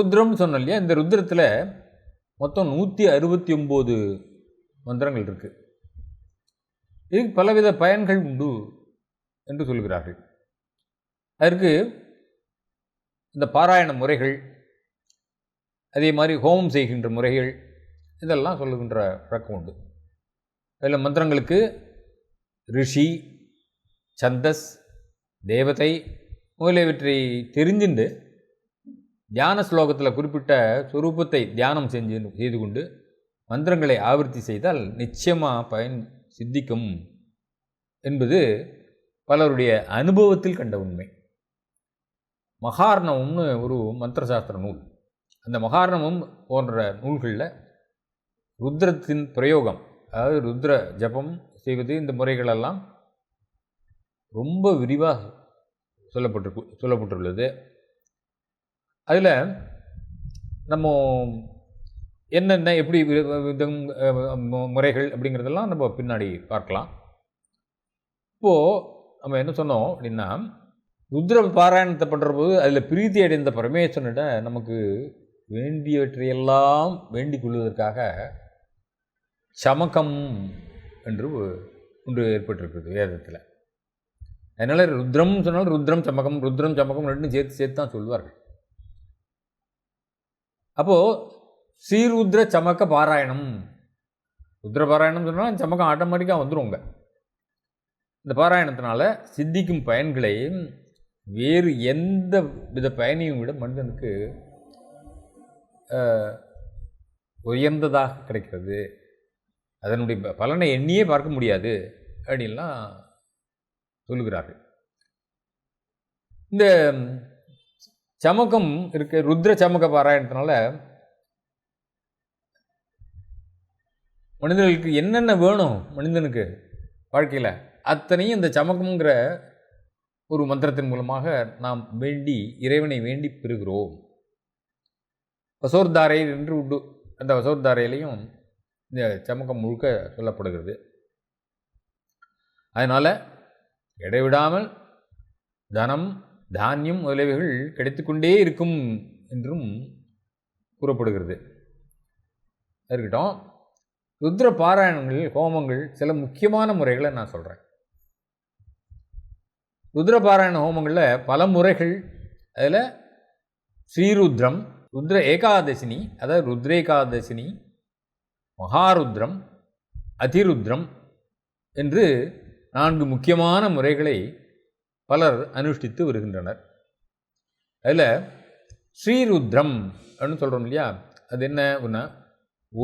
ருத்ரம் சொன்னோம் இல்லையா? இந்த ருத்ரத்தில் மொத்தம் நூற்றி அறுபத்தி ஒம்பது மந்திரங்கள் இருக்குது இதுக்கு பலவித பயன்கள் உண்டு என்று சொல்கிறார்கள். அதற்கு இந்த பாராயண முறைகள் அதே மாதிரி ஹோமம் செய்கின்ற முறைகள் இதெல்லாம் சொல்லுகின்ற பழக்கம் உண்டு. அதில் மந்திரங்களுக்கு ரிஷி சந்தஸ் தேவதை முதலியவற்றை தெரிஞ்சுண்டு தியான ஸ்லோகத்தில் குறிப்பிட்ட சுரூபத்தை தியானம் செஞ்சு செய்து கொண்டு மந்திரங்களை ஆவர்த்தி செய்தால் நிச்சயமாக பயன் சித்திக்கும் என்பது பலருடைய அனுபவத்தில் கண்ட உண்மை. மகாரணம்னு ஒரு மந்திரசாஸ்திர நூல். அந்த மகாரணமும் போன்ற நூல்களில் ருத்ரத்தின் பிரயோகம் அதாவது ருத்ர ஜபம் செய்வது இந்த முறைகளெல்லாம் ரொம்ப விரிவாக சொல்லப்பட்டிருக்கு சொல்லப்பட்டுள்ளது. அதில் நம்ம என்னென்ன எப்படி வி- விதம் முறைகள் அப்படிங்கிறதெல்லாம் நம்ம பின்னாடி பார்க்கலாம். இப்போது நம்ம என்ன சொன்னோம் அப்படின்னா ருத்ர பாராயணத்தை பண்ணுற போது அதில் பிரீத்தி அடைந்த பரமேஸ்வரனிட நமக்கு வேண்டியவற்றையெல்லாம் வேண்டிக் கொள்வதற்காக சமக்கம் என்று ஒன்று ஏற்பட்டிருக்கிறது வேதத்தில். அதனால் ருத்ரம் சொன்னால் ருத்ரம் சமகம் ருத்ரம் சமகம் ரெண்டும் சேர்த்து சேர்த்து தான் சொல்வார்கள். அப்போது ஸ்ரீருத்ர சமக்க பாராயணம். ருத்ர பாராயணம் சொன்னால் சமக்கம் ஆட்டோமேட்டிக்காக வந்துருங்க இந்த பாராயணத்தினால சித்திக்கும் பயன்களை வேறு எந்த வித பயனையும் விட மனிதனுக்கு உயர்ந்ததாக கிடைக்கிறது. அதனுடைய ப- பலனை எண்ணியே பார்க்க முடியாது அப்படின்லாம் சொல்லுகிறார்கள். இந்த சமக்கம் இருக்க ருத்ர சமக்க பாராயணத்தினால மனிதர்களுக்கு என்னென்ன வேணும் மனிதனுக்கு வாழ்க்கையில் அத்தனையும் இந்த சமக்கம்ங்கிற ஒரு மந்திரத்தின் மூலமாக நாம் வேண்டி இறைவனை வேண்டி பெறுகிறோம். வசோர்தாரை என்று உண்டு அந்த வசோர்தாரையிலையும் இந்த சமக்கம் முழுக்க சொல்லப்படுகிறது. அதனால் இடைவிடாமல் தனம் தானியம் முதலியவைகள் கிடைத்துக்கொண்டே இருக்கும் என்றும் கூறப்படுகிறது. இருக்கட்டும். ருத்ர பாராயணங்கள் ஹோமங்கள் சில முக்கியமான முறைகளை நான் சொல்கிறேன் ருத்ர பாராயண ஹோமங்களில் பல முறைகள். அதில் ஸ்ரீருத்ரம் ருத்ர ஏகாதசினி அதாவது ருத்ரேகாதசினி மகாருத்ரம் அதிருத்ரம் என்று நான்கு முக்கியமான முறைகளை பலர் அனுஷ்டித்து வருகின்றனர் அதில் ஸ்ரீருத்ரம் அப்படின்னு சொல்கிறோம் இல்லையா? அது என்ன அப்படின்னா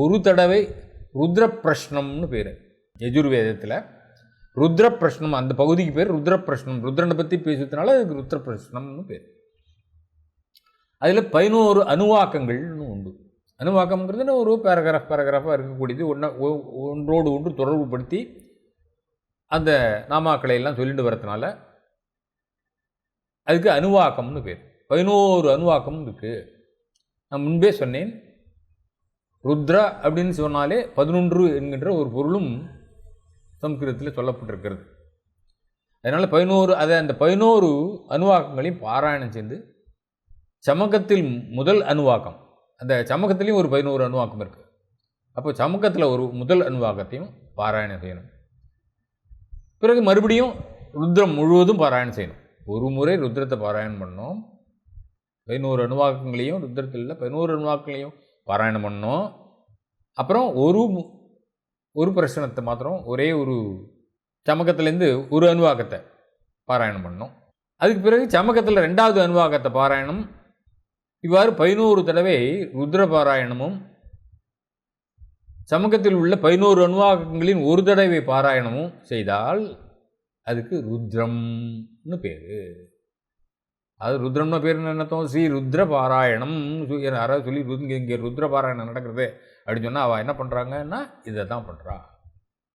ஒரு தடவை ருத்ர பிரஷ்னம்னு பேர். யஜுர்வேதத்தில் ருத்ர பிரஷ்னம் அந்த பகுதிக்கு பேர் ருத்ர பிரஷ்னம் ருத்ரனை பற்றி பேசுறதுனால அதுக்கு ருத்ர பிரஷ்னம்னு பேர். அதில் பதினோரு அணுவாக்கங்கள்னு உண்டு. அணுவாக்கம்ங்கிறது ஒரு பேராகிராஃப் பேராகிராஃபாக இருக்கக்கூடியது. ஒன்றை ஒன்றோடு ஒன்று தொடர்புபடுத்தி அந்த நாமாக்களை எல்லாம் சொல்லிட்டு வரதுனால அதுக்கு அணுவாக்கம்னு பேர். பதினோரு அணுவாக்கம் இருக்குது நான் முன்பே சொன்னேன். ருத்ரா அப்படின்னு சொன்னாலே பதினொன்று என்கின்ற ஒரு பொருளும் சம்ஸ்கிருதத்தில் சொல்லப்பட்டிருக்கிறது. அதனால் பதினோரு அதை அந்த பதினோரு அணுவாக்கங்களையும் பாராயணம் செய்து சமக்கத்தில் முதல் அணுவாக்கம் அந்த சமக்கத்திலையும் ஒரு பதினோரு அணுவாக்கம் இருக்குது அப்போ சமக்கத்தில் ஒரு முதல் அணுவாக்கத்தையும் பாராயணம் செய்யணும். பிறகு மறுபடியும் ருத்ரம் முழுவதும் பாராயணம் செய்யணும். ஒரு முறை ருத்ரத்தை பாராயணம் பண்ணோம். பதினோரு அணுவாக்கங்களையும் ருத்ரத்தில் பதினோரு அணுவாக்கங்களையும் பாராயணம் பண்ணோம். அப்புறம் ஒரு மு- ஒரு பிரச்சனத்தை மாத்திரம் ஒரே ஒரு சமக்கத்துலேருந்து ஒரு அணுவாக்கத்தை பாராயணம் பண்ணோம். அதுக்கு பிறகு சமக்கத்தில் ரெண்டாவது அணுவாக்கத்தை பாராயணம் இவ்வாறு பதினோரு தடவை ருத்ர பாராயணமும் சமூகத்தில் உள்ள பதினோரு அணுவாக்கங்களின் ஒரு தடவை பாராயணமும் செய்தால் அதுக்கு ருத்ரம். ருத்ரம்னு பேர். அது ருத்ரம்னு பேர் என்னத்தோம் ஸ்ரீ ருத்ர பாராயணம் சு- யாராவது சொல்லி ருத் இங்கே ருத்ர பாராயணம் நடக்கிறது அப்படின்னு சொன்னால் அவள் என்ன பண்ணுறாங்கன்னா இதை தான் பண்ணுறா